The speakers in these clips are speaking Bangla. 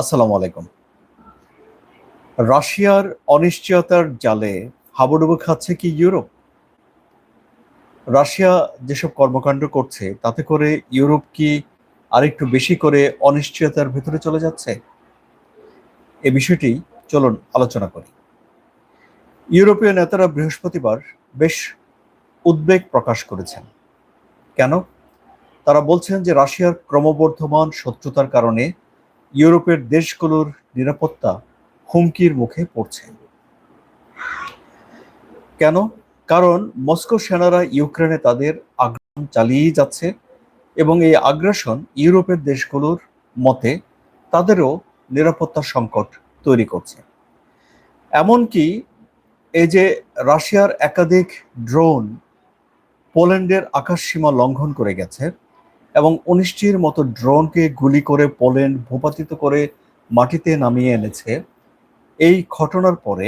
আসসালামু আলাইকুম। রাশিয়ার অনিশ্চয়তার জালে হাবুডুবু খাচ্ছে কি ইউরোপ? রাশিয়া যেসব কর্মকাণ্ড করছে, তাতে করে ইউরোপ কি আরেকটু বেশি করে অনিশ্চয়তার ভেতরে চলে যাচ্ছে? এ বিষয়টি চলুন আলোচনা করি। ইউরোপীয় নেতারা বৃহস্পতিবার বেশ উদ্বেগ প্রকাশ করেছেন। কেন? তারা বলছেন যে রাশিয়ার ক্রমবর্ধমান শত্রুতার কারণে ইউরোপের দেশগুলোর নিরাপত্তা হুমকির মুখে পড়ছে। কেন? কারণ মস্কো সেনারা ইউক্রেনে তাদের আগ্রাসন চালিয়ে যাচ্ছে এবং এই আগ্রাসন ইউরোপের দেশগুলোর মতে তাদেরও নিরাপত্তা সংকট তৈরি করছে। এমনকি এই যে রাশিয়ার একাধিক ড্রোন পোল্যান্ডের আকাশ সীমা লঙ্ঘন করে গেছে এবং উনিশটির মতো ড্রোনকে গুলি করে পোল্যান্ড ভূপাতিত করে মাটিতে নামিয়ে এনেছে। এই ঘটনার পরে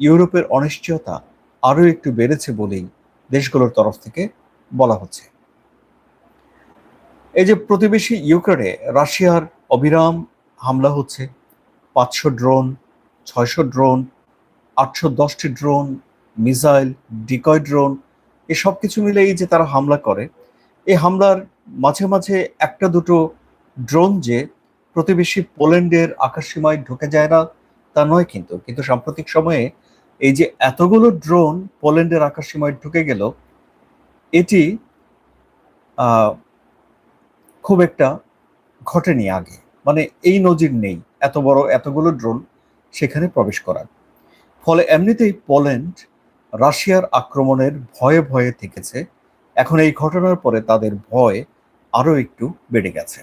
ইউরোপের অনিশ্চয়তা আরও একটু বেড়েছে বলেই দেশগুলোর তরফ থেকে বলা হচ্ছে। এই যে প্রতিবেশী ইউক্রেনে রাশিয়ার অবিরাম হামলা হচ্ছে। পাঁচশো ড্রোন, ছয়শো ড্রোন, আটশো দশটি ড্রোন, মিসাইল, ডিকয় ড্রোন, এসব কিছু মিলে এই যে তারা হামলা করে এই হামলার মাঝে মাঝে একটা দুটো ড্রোন যে প্রতিবেশী পোল্যান্ডের আকাশসীমায় ঢুকে যায় না, তা নয় কিন্তু। কিন্তু সাম্প্রতিক সময়ে এই যে এতগুলো ড্রোন পোল্যান্ডের আকাশসীমায় ঢুকে গেল, এটি খুব একটা ঘটেনি আগে। মানে এই নজির নেই এত বড় এতগুলো ড্রোন সেখানে প্রবেশ করার। ফলে এমনিতেই পোল্যান্ড রাশিয়ার আক্রমণের ভয়ে ভয়ে থেকেছে। এখন এই ঘটনার পরে তাদের ভয় আরও একটু বেড়ে গেছে।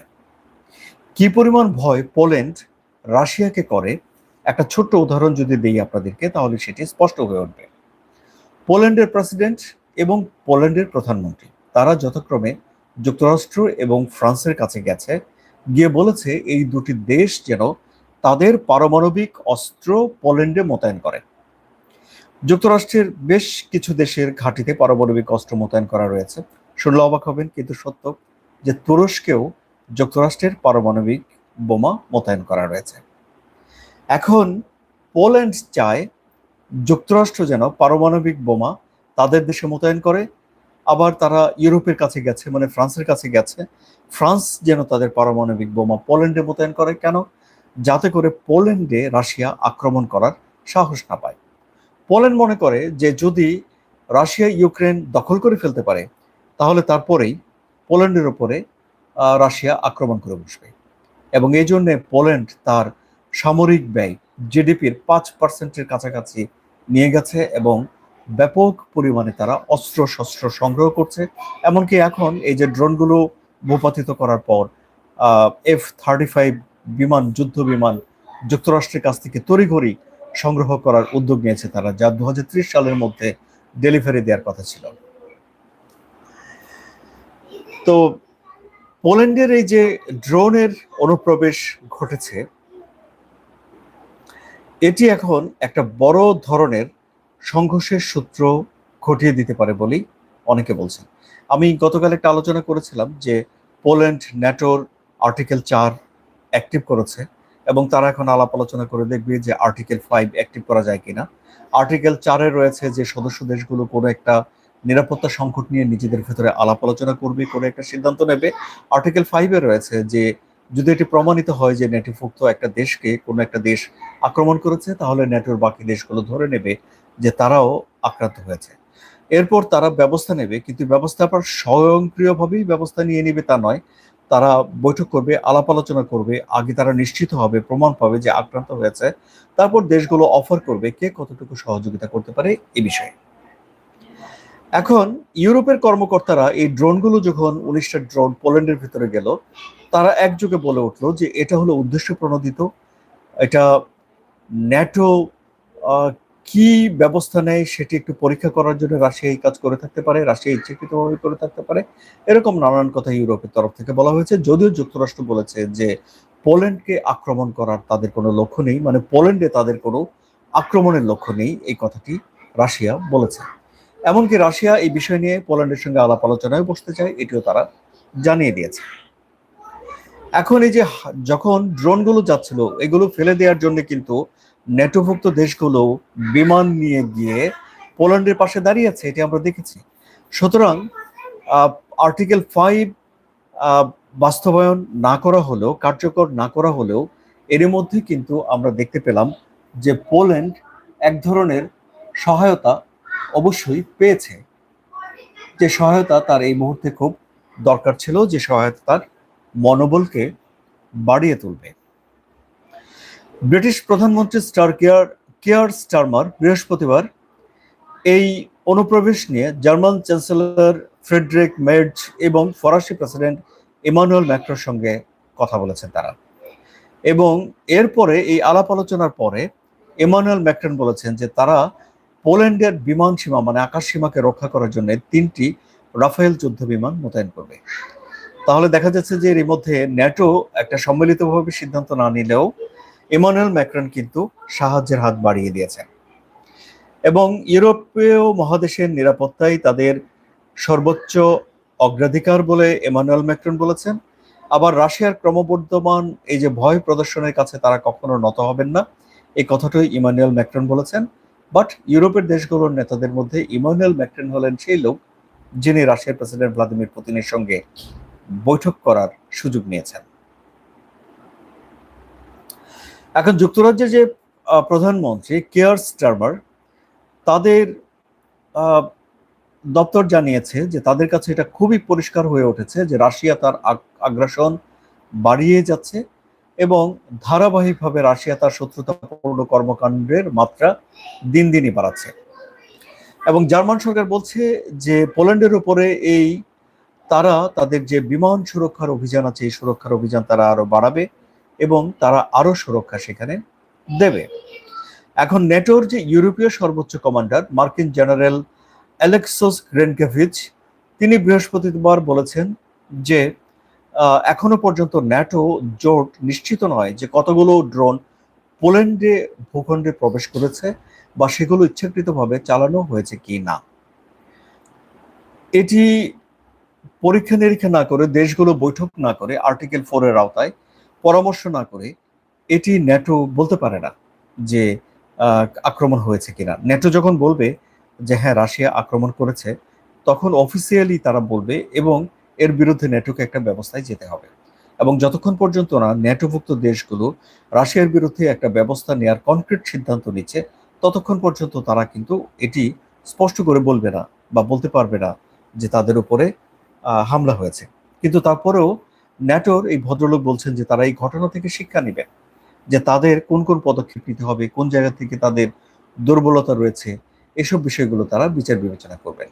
কি পরিমাণ ভয় পোল্যান্ড রাশিয়াকে করে? একটা ছোট্ট উদাহরণ যদি দেই আপনাদেরকে, তাহলে সেটি স্পষ্ট হয়ে উঠবে। পোল্যান্ডের প্রেসিডেন্ট এবং পোল্যান্ডের প্রধানমন্ত্রী, তারা যথাক্রমে যুক্তরাষ্ট্র এবং ফ্রান্সের কাছে গেছে, গিয়ে বলেছে এই দুটি দেশ যেন তাদের পারমাণবিক অস্ত্র পোল্যান্ডে মোতায়েন করে। যুক্তরাষ্ট্রের বেশ কিছু দেশের ঘাঁটিতে পারমাণবিক অস্ত্র মোতায়েন করা রয়েছে। শুনলে অবাক হবেন, কিন্তু সত্য যে তুরস্কেও যুক্তরাষ্ট্রের পারমাণবিক বোমা মোতায়েন করা রয়েছে। এখন পোল্যান্ড চায় যুক্তরাষ্ট্র যেন পারমাণবিক বোমা তাদের দেশে মোতায়েন করে, আবার তারা ইউরোপের কাছে গেছে মানে ফ্রান্সের কাছে গেছে। ফ্রান্স যেন তাদের পারমাণবিক বোমা পোল্যান্ডে মোতায়েন করে, কেন? যাতে করে পোল্যান্ডে রাশিয়া আক্রমণ করার সাহস না পায়। পোল্যান্ড মনে করে যে যদি রাশিয়া ইউক্রেন দখল করে ফেলতে পারে, তাহলে তারপরেই পোল্যান্ডের ওপরে রাশিয়া আক্রমণ করে বসবে। এবং এই জন্যে পোল্যান্ড তার সামরিক ব্যয় জিডিপির পাঁচ পার্সেন্টের কাছাকাছি নিয়ে গেছে এবং ব্যাপক পরিমাণে তারা অস্ত্র শস্ত্র সংগ্রহ করছে। এমনকি এখন এই যে ড্রোনগুলো ভূপাতিত করার পর এফ থার্টি ফাইভ বিমান, যুদ্ধ বিমান যুক্তরাষ্ট্রের কাছ থেকে তড়িঘড়ি সংগ্রহ করার উদ্যোগ নিয়েছে তারা, যা দু হাজার ত্রিশ সালের মধ্যে ডেলিভারি দেওয়ার কথা ছিল। তো পোল্যান্ডের এই যে ড্রোনের অনুপ্রবেশ ঘটেছে, এটি এখন একটা বড় ধরনের সংঘর্ষের সূত্র ঘটিয়ে দিতে পারে বলেই অনেকে বলছেন। আমি গতকাল একটা আলোচনা করেছিলাম যে পোল্যান্ড ন্যাটোর আর্টিকেল চার অ্যাক্টিভ করেছে। এবং তারা এখন আলাপ আলোচনা করে দেখবে যে আর্টিকেল ফাইভ অ্যাক্টিভ করা যায় কিনা। আর্টিকেল চারে রয়েছে যে সদস্য দেশগুলো কোনো একটা নিরাপত্তা সংকট নিয়ে নিজেদের ভেতরে আলাপ আলোচনা করবে করে একটা সিদ্ধান্ত নেবে। আর্টিকেল ফাইভে রয়েছে যে যদি এটি প্রমাণিত হয় যে নেটিভুক্ত একটা দেশকে কোনো একটা দেশ আক্রমণ করেছে, তাহলে নেটোর বাকি দেশগুলো ধরে নেবে যে তারাও আক্রান্ত হয়েছে। এরপর তারা ব্যবস্থা নেবে, কিন্তু ব্যবস্থা আবার স্বয়ংক্রিয়ভাবেই ব্যবস্থা নিয়ে নেবে তা নয়। তারা বৈঠক করবে, আলাপ আলোচনা করবে, আগে তারা নিশ্চিত হবে, প্রমাণ পাবে যে আক্রান্ত হয়েছে। তারপর দেশগুলো অফার করবে কে কতটুকু সহযোগিতা করতে পারে এ বিষয়ে। এখন ইউরোপের কর্মকর্তারা এই ড্রোনগুলো যখন উনিশটা ড্রোন পোল্যান্ডের ভিতরে গেল, তারা একযোগে বলে উঠল যে এটা হলো উদ্দেশ্য প্রণোদিত, এটা ন্যাটো কি ব্যবস্থা নেয় সেটি একটু পরীক্ষা করার জন্য রাশিয়া এই কাজ করে থাকতে পারে রাশিয়া ইচ্ছাকৃতভাবে করে থাকতে পারে। এরকম নানান কথা ইউরোপের তরফ থেকে বলা হয়েছে। যদিও যুক্তরাষ্ট্র বলেছে যে পোল্যান্ডকে আক্রমণ করার তাদের কোনো লক্ষ্য নেই মানে পোল্যান্ডে তাদের কোনো আক্রমণের লক্ষ্য নেই, এই কথাটি রাশিয়া বলেছে। এমনকি রাশিয়া এই বিষয় নিয়ে পোল্যান্ডের সঙ্গে আলাপ আলোচনায় বসতে চায়, এটিও তারা জানিয়ে দিয়েছে। এখন এই যে যখন ড্রোনগুলো যাচ্ছিল, এগুলো ফেলে দেওয়ার জন্য কিন্তু নেটোভুক্ত দেশগুলো বিমান নিয়ে গিয়ে পোল্যান্ডের পাশে দাঁড়িয়েছে এটি আমরা দেখেছি। সুতরাং আর্টিকেল ফাইভ বাস্তবায়ন না করা হলেও, কার্যকর না করা হলেও এর মধ্যে কিন্তু আমরা দেখতে পেলাম যে পোল্যান্ড এক ধরনের সহায়তা অবশ্যই পেয়েছে। যে সহায়তা তার এই মুহূর্তে খুব দরকার ছিল, যে সহায়তা তার মনোবলকে বাড়িয়ে তুলবে। ব্রিটিশ প্রধানমন্ত্রী স্টার কেয়ার কেয়ার স্টারমার বৃহস্পতিবার এই অনুপ্রবেশ নিয়ে জার্মান চ্যান্সেলর ফ্রেডরিক মের্জ এবং ফরাসি প্রেসিডেন্ট ইমানুয়েল ম্যাক্রোর সঙ্গে কথা বলেছেন তারা। এবং এরপরে এই আলাপ আলোচনার পরে ইমানুয়েল ম্যাক্রন বলেছেন যে তারা পোল্যান্ডের বিমান সীমা মানে আকাশ সীমাকে রক্ষা করার জন্য তিনটি রাফেল যুদ্ধ বিমান মোতায়েন করবে। তাহলে দেখা যাচ্ছে যে এর মধ্যে ন্যাটো একটা সম্মিলিতভাবে সিদ্ধান্ত না নিলেও ইমানুয়েল ম্যাক্রন কিন্তু সাহায্যের হাত বাড়িয়ে দিয়েছেন। এবং ইউরোপীয় মহাদেশের নিরাপত্তাই তাদের সর্বোচ্চ অগ্রাধিকার বলে ইমানুয়েল ম্যাক্রন বলেছেন। আবার রাশিয়ার ক্রমবর্ধমান এই যে ভয় প্রদর্শনের কাছে তারা কখনো নত হবেন না, এই কথাটাই ইমানুয়েল ম্যাক্রন বলেছেন। বাট ইউরোপের দেশগুলোর নেতাদের মধ্যে ইমানুয়েল ম্যাক্রন হলেন সেই লোক যিনি রাশিয়ার প্রেসিডেন্ট ভ্লাদিমির পুতিনের সঙ্গে বৈঠক করার সুযোগ নিয়েছেন। এখন যুক্তরাজ্যের যে প্রধানমন্ত্রী কেয়ার স্টারমার, তাদের দপ্তর জানিয়েছে যে তাদের কাছে এটা খুবই পরিষ্কার হয়ে উঠেছে যে রাশিয়া তার আগ- আগ্রাসন বাড়িয়ে যাচ্ছে এবং ধারাবাহিকভাবে রাশিয়া তার শত্রুতাপূর্ণ কর্মকাণ্ডের মাত্রা দিন দিনই বাড়াচ্ছে। এবং জার্মান সরকার বলছে যে পোল্যান্ডের উপরে এই তারা তাদের যে বিমান সুরক্ষার অভিযান আছে, এই সুরক্ষার অভিযান তারা আরও বাড়াবে। এবং তারা আরও সুরক্ষা সেখানে দেবে। এখন নেটোর যে ইউরোপীয় সর্বোচ্চ কমান্ডার, মার্কিন জেনারেল অ্যালেক্সোস গ্রেনকেভিচ, তিনি বৃহস্পতিবার বলেছেন যে এখনও পর্যন্ত ন্যাটো জোট নিশ্চিত নয় যে কতগুলো ড্রোন পোল্যান্ডে ভূখণ্ডে প্রবেশ করেছে বা সেগুলো ইচ্ছাকৃতভাবে চালানো হয়েছে কি না। এটি পরীক্ষা নিরীক্ষা না করে, দেশগুলো বৈঠক না করে, আর্টিকেল ফোর এর আওতায় পরামর্শ না করে এটি ন্যাটো বলতে পারে না যে আক্রমণ হয়েছে কিনা। ন্যাটো যখন বলবে যে হ্যাঁ রাশিয়া আক্রমণ করেছে, তখন অফিসিয়ালি তারা বলবে এবং এর বিরুদ্ধে ন্যাটোকে একটা ব্যবস্থায় যেতে হবে। এবং যতক্ষণ পর্যন্ত না ন্যাটোভুক্ত দেশগুলো রাশিয়ার বিরুদ্ধে একটা ব্যবস্থা নেওয়ার কনক্রিট সিদ্ধান্ত নিচ্ছে, ততক্ষণ পর্যন্ত তারা কিন্তু এটি স্পষ্ট করে বলবে না বা বলতে পারবে না যে, তাদের উপরে হামলা হয়েছে। কিন্তু তারপরেও ন্যাটোর এই ভদ্রলোক বলছেন যে তারা এই ঘটনা থেকে শিক্ষা নেবেন যে তাদের কোন কোন পদক্ষেপ নিতে হবে, কোন জায়গা থেকে তাদের দুর্বলতা রয়েছে, এসব বিষয়গুলো তারা বিচার বিবেচনা করবেন।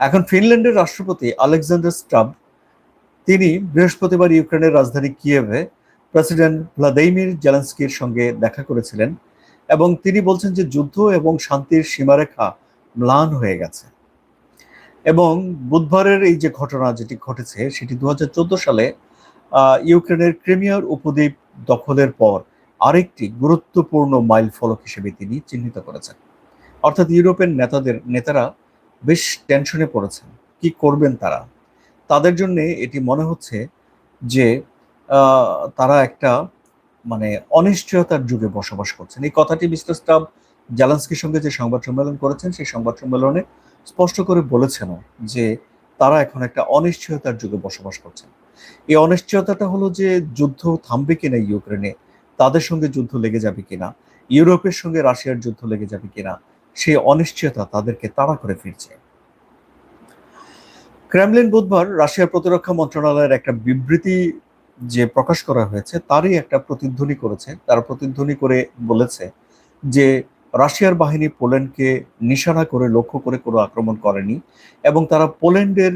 এখন ফিনল্যান্ডের রাষ্ট্রপতি আলেকজান্ডার স্টাব, তিনি বৃহস্পতিবার ইউক্রেনের রাজধানী কিয়েভে প্রেসিডেন্ট ভ্লাদিমির জেলেন্সকির সঙ্গে দেখা করেছিলেন এবং তিনি বলছেন যে যুদ্ধ এবং শান্তির সীমারেখা ম্লান হয়ে গেছে। এবং বুধবারের এই যে ঘটনা যেটি ঘটেছে, সেটি দু হাজার চোদ্দ সালে ইউক্রেনের ক্রিমিয়ার উপদ্বীপ দখলের পর আরেকটি গুরুত্বপূর্ণ মাইল ফলক হিসেবে তিনি চিহ্নিত করেছেন। অর্থাৎ ইউরোপের নেতাদের, নেতারা বেশ টেনশনে পড়েছেন। কি করবেন তারা? তাদের জন্য এটি মনে হচ্ছে যে তারা একটা মানে অনিশ্চয়তার যুগে বসবাস করছেন। এই কথাটি মিস্টার স্টাব জালান্সকির সঙ্গে যে সংবাদ সম্মেলন করেছেন, সেই সংবাদ সম্মেলনে স্পষ্ট করে বলেছেন যে, তারা এখন একটা অনিশ্চয়তার যুগে বসবাস করছেন। এই অনিশ্চয়তাটা হলো যে যুদ্ধ থামবে কিনা ইউক্রেনে? তাদের সঙ্গে যুদ্ধ লেগে যাবে কিনা? ইউরোপের সঙ্গে রাশিয়ার যুদ্ধ লেগে যাবে কিনা? সেই অনিশ্চয়তা তাদেরকে তাড়া করে ফিরছে। ক্রেমলিন বুধবার রাশিয়ার প্রতিরক্ষা মন্ত্রণালয়ের একটা বিবৃতি যে প্রকাশ করা হয়েছে, তারই একটা প্রতিধ্বনি করেছে। তারা প্রতিধ্বনি করে বলেছে যে রাশিয়ার বাহিনী পোল্যান্ডকে নিশানা করে, লক্ষ্য করে কোনো আক্রমণ করেনি এবং তারা পোল্যান্ডের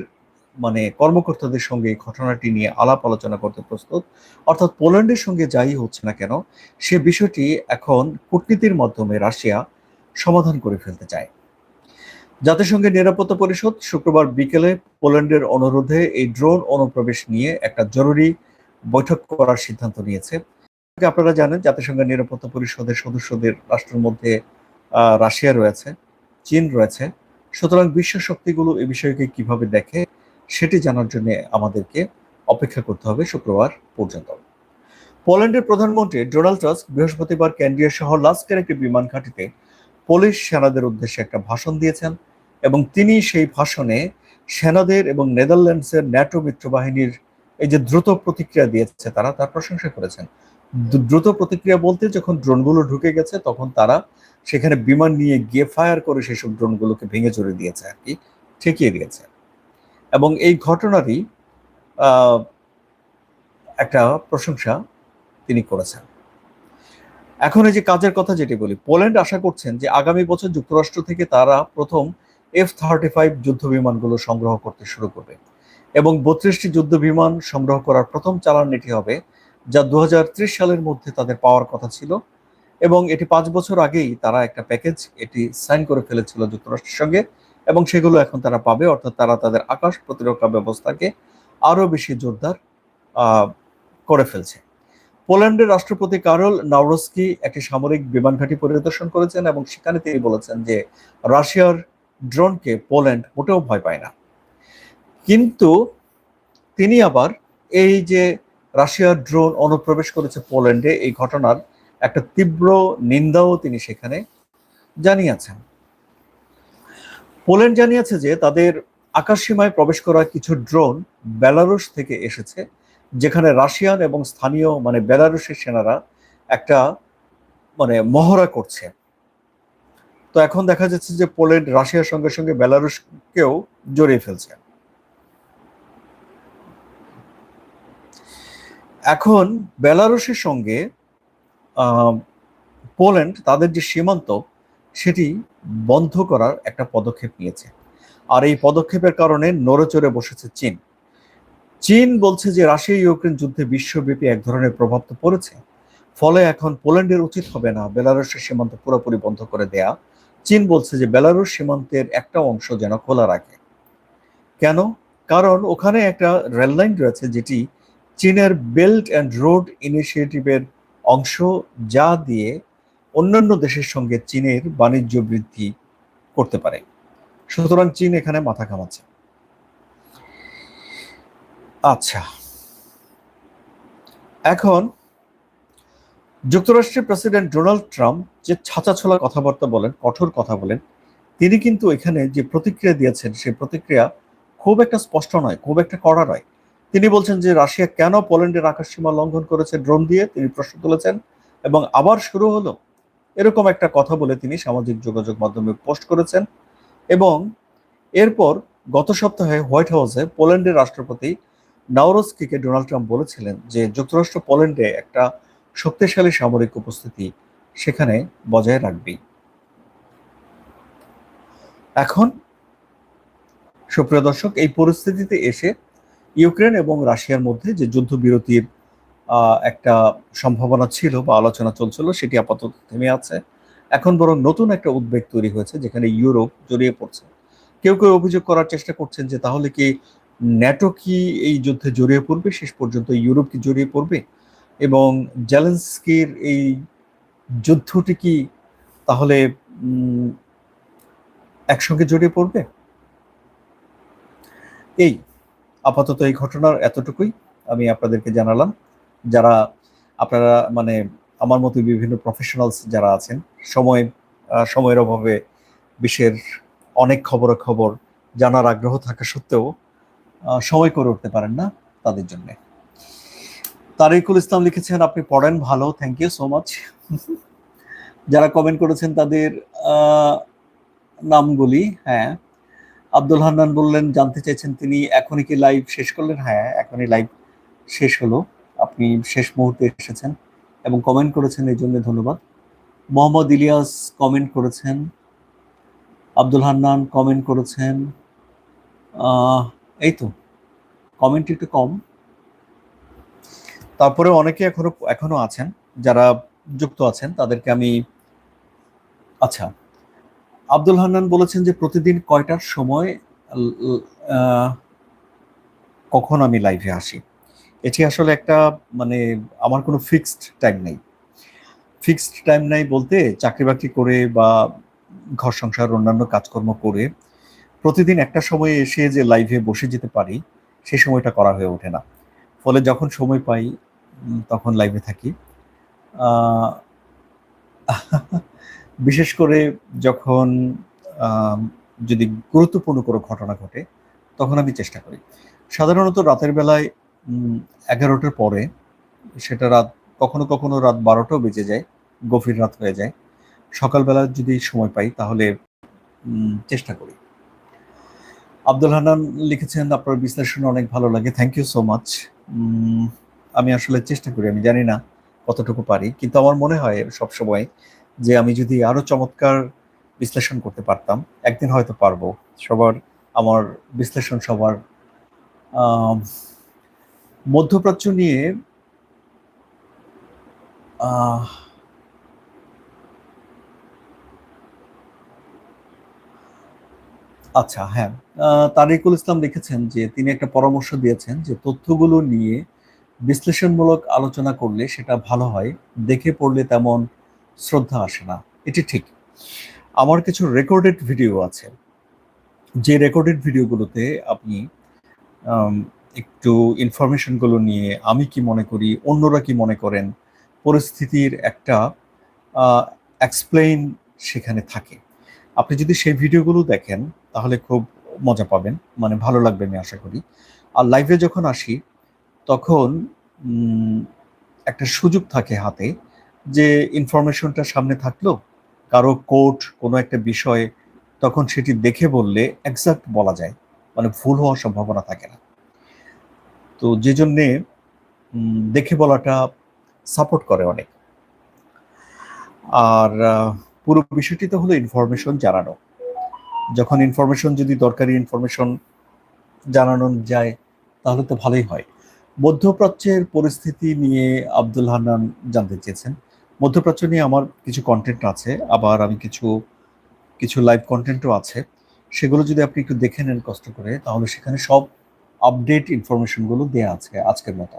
মানে কর্মকর্তাদের সঙ্গে এই ঘটনাটি নিয়ে আলাপ আলোচনা করতে প্রস্তুত। অর্থাৎ পোল্যান্ডের সঙ্গে যাই হচ্ছে না কেন, সে বিষয়টি এখন কূটনীতির মাধ্যমে রাশিয়া সমাধান করে ফেলতে চায়। জাতিসংঘের নিরাপত্তা পরিষদ শুক্রবার বিকেলে পোল্যান্ডের অনুরোধে এই ড্রোন অনুপ্রবেশ নিয়ে একটা জরুরি বৈঠক করার সিদ্ধান্ত নিয়েছে। আপনারা জানেন জাতিসংঘের নিরাপত্তা পরিষদের সদস্যদের রাষ্ট্রের মধ্যে রাশিয়া রয়েছে, চীন রয়েছে। সুতরাং বিশ্ব শক্তিগুলো এই বিষয়কে কীভাবে দেখে সেটি জানার জন্য আমাদেরকে অপেক্ষা করতে হবে শুক্রবার পর্যন্ত। পোল্যান্ডের প্রধানমন্ত্রী ডোনাল্ড ট্রাস্ক বৃহস্পতিবার কেন্দ্রীয় শহর লাস্কের একটি বিমান ঘাঁটিতে পুলিশ সেনাদের উদ্দেশ্যে একটা ভাষণ দিয়েছেন এবং তিনি সেই ভাষণে সেনাদের এবং নেদারল্যান্ডসের ন্যাটো মিত্র বাহিনীর এই যে দ্রুত প্রতিক্রিয়া দিয়েছে তারা, তার প্রশংসা করেছেন। দ্রুত প্রতিক্রিয়া বলতে যখন ড্রোনগুলো ঢুকে গেছে তখন তারা সেখানে বিমান নিয়ে গিয়ে ফায়ার করে সেসব ড্রোনগুলোকে ভেঙে চড়ে দিয়েছে আর কি, ঠেকিয়ে দিয়েছে। এবং এই ঘটনারই একটা প্রশংসা তিনি করেছেন। এখন এই যে কাজের কথা যেটি বলি, পোল্যান্ড আশা করছেন যে আগামী বছর যুক্তরাষ্ট্র থেকে তারা প্রথম এফ থার্টি ফাইভ যুদ্ধ বিমানগুলো সংগ্রহ করতে শুরু করবে এবং বত্রিশটি যুদ্ধ বিমান সংগ্রহ করার প্রথম চালান এটি হবে, যা দু হাজার ত্রিশ সালের মধ্যে তাদের পাওয়ার কথা ছিল এবং এটি পাঁচ বছর আগেই তারা একটা প্যাকেজ এটি সাইন করে ফেলেছিল যুক্তরাষ্ট্রের সঙ্গে। এবং সেগুলো এখন তারা পাবে, অর্থাৎ তারা তাদের আকাশ প্রতিরক্ষা ব্যবস্থাকে আরও বেশি জোরদার করে ফেলছে। পোল্যান্ডের রাষ্ট্রপতি কারল নাউরস্কি একটি সামরিক বিমান ঘাঁটি পরিদর্শন করেছেন এবং সেখানে তিনি বলেছেন যে রাশিয়ার ড্রোনকে পোল্যান্ড মোটেও ভয় পায় না। কিন্তু তিনি আবার এই যে রাশিয়ার ড্রোন অনুপ্রবেশ করেছে পোল্যান্ডে, এই ঘটনার একটা তীব্র নিন্দাও তিনি সেখানে জানিয়েছেন। পোল্যান্ড জানিয়েছে যে তাদের আকাশ সীমায় প্রবেশ করা কিছু ড্রোন বেলারুশ থেকে এসেছে, যেখানে রাশিয়ান এবং স্থানীয় মানে বেলারুশের সেনারা একটা মানে মহড়া করছে। তো এখন দেখা যাচ্ছে যে পোল্যান্ড রাশিয়ার সঙ্গে সঙ্গে বেলারুশকেও জড়িয়ে ফেলছে। এখন বেলারুশের সঙ্গে পোল্যান্ড তাদের যে সীমান্ত সেটি বন্ধ করার একটা পদক্ষেপ নিয়েছে। আর এই পদক্ষেপের কারণে নড়েচড়ে বসেছে চীন। চীন বলছে যে রাশিয়া ইউক্রেন যুদ্ধে বিশ্বব্যাপী এক ধরনের প্রভাব তো পড়েছে। ফলে এখন পোল্যান্ডের উচিত হবে না বেলারুশের সীমান্ত পুরোপুরি বন্ধ করে দেয়া। চীন বলছে যে বেলারুশ সীমান্তের একটা অংশ যেন খোলা রাখে। কেন? কারণ ওখানে একটা রেললাইন রয়েছে যেটি চীনের বেল্ট অ্যান্ড রোড ইনিশিয়েটিভের অংশ, যা দিয়ে অন্যান্য দেশের সঙ্গে চীনের বাণিজ্য বৃদ্ধি করতে পারে। সুতরাং চীন এখানে মাথা ঘামাচ্ছে। আচ্ছা। এখন যুক্তরাষ্ট্রের প্রেসিডেন্ট ডোনাল্ড ট্রাম্প যে ছাঁচাছোলা কথাবার্তা বলেন, কঠোর কথা বলেন, তিনি কিন্তু এখানে যে প্রতিক্রিয়া দিয়েছেন, সেই প্রতিক্রিয়া খুব একটা স্পষ্ট নয়, খুব একটা কড়া নয়। তিনি বলছেন যে, রাশিয়া কেন পোল্যান্ডের আকাশ সীমা লঙ্ঘন করেছে ড্রোন দিয়ে? তিনি প্রশ্ন তুলেছেন এবং আবার শুরু হলো। এরকম একটা কথা বলে তিনি সামাজিক যোগাযোগ মাধ্যমে পোস্ট করেছেন এবং এরপর গত সপ্তাহে হোয়াইট হাউসে পোল্যান্ডের রাষ্ট্রপতি নাওরস্কিকে ডোনাল্ড ট্রাম্প বলেছিলেন যে যুক্তরাষ্ট্র পোল্যান্ডে একটা শক্তিশালী সামরিক উপস্থিতি সেখানে বজায় রাখবে। এখন সুপ্রিয় দর্শক, এই পরিস্থিতিতে এসে ইউক্রেন এবং রাশিয়ার মধ্যে যে যুদ্ধবিরতির একটা সম্ভাবনা ছিল বা আলোচনা চলছিল, সেটি আপাতত থেমে আছে। এখন বরং নতুন একটা উদ্বেগ তৈরি হয়েছে, যেখানে ইউরোপ জড়িয়ে পড়ছে। কেউ কেউ অভিযোগ করার চেষ্টা করছেন যে, তাহলে কি ন্যাটো কি এই যুদ্ধে জড়িয়ে পড়বে? শেষ পর্যন্ত ইউরোপ কি জড়িয়ে পড়বে? এবং জেলেন্সকির এই যুদ্ধটি কি তাহলে একসঙ্গে জড়িয়ে পড়বে? এই, আপাতত এই ঘটনার এতটুকুই আমি আপনাদেরকে জানালাম। যারা আপনারা মানে আমার মতো বিভিন্ন প্রফেশনালস যারা আছেন, সময় সময়ের অভাবে বিশ্বের অনেক খবরাখবর জানার আগ্রহ থাকা সত্ত্বেও সময় করে উঠতে পারেন না তাদের জন্য। তারিকুল ইসলাম লিখেছেন, আপনি পড়েন ভালো থ্যাংক ইউ সো মাচ যারা কমেন্ট করেছেন তাদের নামগুলি হ্যাঁ। আব্দুল হান্নান বললেন, জানতে চাইছেন তিনি এখনই কি লাইভ শেষ করলেন? হ্যাঁ এখনই লাইভ শেষ হলো। আপনি শেষ মুহূর্তে এসেছেন এবং কমেন্ট করেছেন, এই জন্য ধন্যবাদ। মোহাম্মদ ইলিয়াস কমেন্ট করেছেন, আব্দুল হান্নান কমেন্ট করেছেন এই তো কমেন্ট একটু কম। তারপরে অনেকে এখনও এখনও আছেন, যারা যুক্ত আছেন, তাদেরকে আমি আচ্ছা আব্দুল হান্নান বলেছেন যে প্রতিদিন কয়টার সময় কখন আমি লাইভে আসি? এটি আসলে একটা মানে আমার কোনো ফিক্সড টাইম নেই। ফিক্সড টাইম নাই বলতে চাকরি বাকরি করে বা ঘর সংসার, অন্যান্য কাজকর্ম করে প্রতিদিন একটা সময়ে এসে যে লাইভে বসে যেতে পারি সেই সময়টা করা হয়ে ওঠে না। ফলে যখন সময় পাই তখন লাইভে থাকি। বিশেষ করে যখন যদি গুরুত্বপূর্ণ কোনো ঘটনা ঘটে, তখন আমি চেষ্টা করি। সাধারণত রাতের বেলায় এগারোটার পরে সেটা রাত, কখনো কখনো রাত বারোটাও বেজে যায়, গভীর রাত হয়ে যায়। সকালবেলা যদি সময় পাই তাহলে চেষ্টা করি। আব্দুল হান্নান লিখেছেন, আপনার বিশ্লেষণ অনেক ভালো লাগে থ্যাংক ইউ সো মাচ আমি আসলে চেষ্টা করি, আমি জানি না কতটুকু পারি, কিন্তু আমার মনে হয় সব সময় যে আমি যদি আরও চমৎকার বিশ্লেষণ করতে পারতাম, একদিন হয়তো পারব। সবার, আমার বিশ্লেষণ সবার মধ্যপ্রাচ্য নিয়ে আচ্ছা হ্যাঁ। তারিকুল ইসলাম লিখেছেন যে তিনি একটা পরামর্শ দিয়েছেন যে তথ্যগুলো নিয়ে বিশ্লেষণমূলক আলোচনা করলে সেটা ভালো হয়। দেখে পড়লে তেমন শ্রদ্ধা আসে না। এটি ঠিক। আমার কিছু রেকর্ডেড ভিডিও আছে। যে রেকর্ডেড ভিডিওগুলোতে আপনি একটু ইনফরমেশনগুলো নিয়ে আমি কি মনে করি, অন্যরা কি মনে করেন, পরিস্থিতির একটা এক্সপ্লেইন সেখানে থাকে। আপনি যদি সেই ভিডিওগুলো দেখেন, তাহলে খুব মজা পাবেন মানে ভালো লাগবে আমি আশা করি। আর লাইভে যখন আসি, তখন একটা সুযোগ থাকে হাতে যে ইনফরমেশনটা সামনে থাকল, কারও কোর্ট কোনো একটা বিষয়ে, তখন সেটি দেখে বললে এক্সাক্ট বলা যায় মানে ভুল হওয়ার সম্ভাবনা থাকে না। তো যে জন্যে দেখে বলাটা সাপোর্ট করে অনেক। আর পুরো বিষয়টি তো হলো ইনফরমেশন জানানো। যখন ইনফরমেশন যদি দরকারি ইনফরমেশন জানানো যায়, তাহলে তো ভালোই হয়। মধ্যপ্রাচ্যের পরিস্থিতি নিয়ে আব্দুল হান্নান জানতে চেয়েছেন। মধ্যপ্রাচ্য নিয়ে আমার কিছু কন্টেন্ট আছে, আবার আমি কিছু কিছু লাইভ কন্টেন্টও আছে। সেগুলো যদি আপনি একটু দেখে নেন কষ্ট করে, তাহলে সেখানে সব আপডেট ইনফরমেশনগুলো দেওয়া আছে আজকের মতো।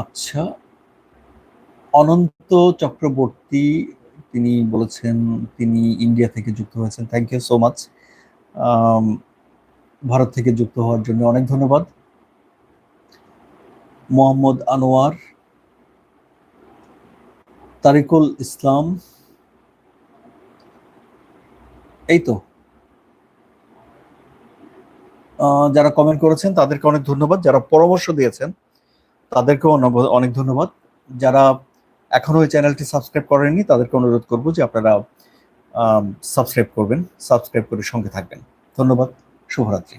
আচ্ছা অনন্ত চক্রবর্তী, তিনি বলেছেন তিনি ইন্ডিয়া থেকে যুক্ত হয়েছেন। Thank you so much Bharat থেকে যুক্ত হওয়ার জন্য অনেক ধন্যবাদ। মোহাম্মদ আনোয়ার, তারিকুল ইসলাম, এই তো। যারা কমেন্ট করেছেন, তাদেরকে অনেক ধন্যবাদ। যারা পরামর্শ দিয়েছেন, তাদেরকেও অনেক ধন্যবাদ। যারা এখনও এই চ্যানেলটি সাবস্ক্রাইব করেননি, তাদেরকে অনুরোধ করব যে আপনারা সাবস্ক্রাইব করবেন সাবস্ক্রাইব করে সঙ্গে থাকবেন। ধন্যবাদ, শুভরাত্রি।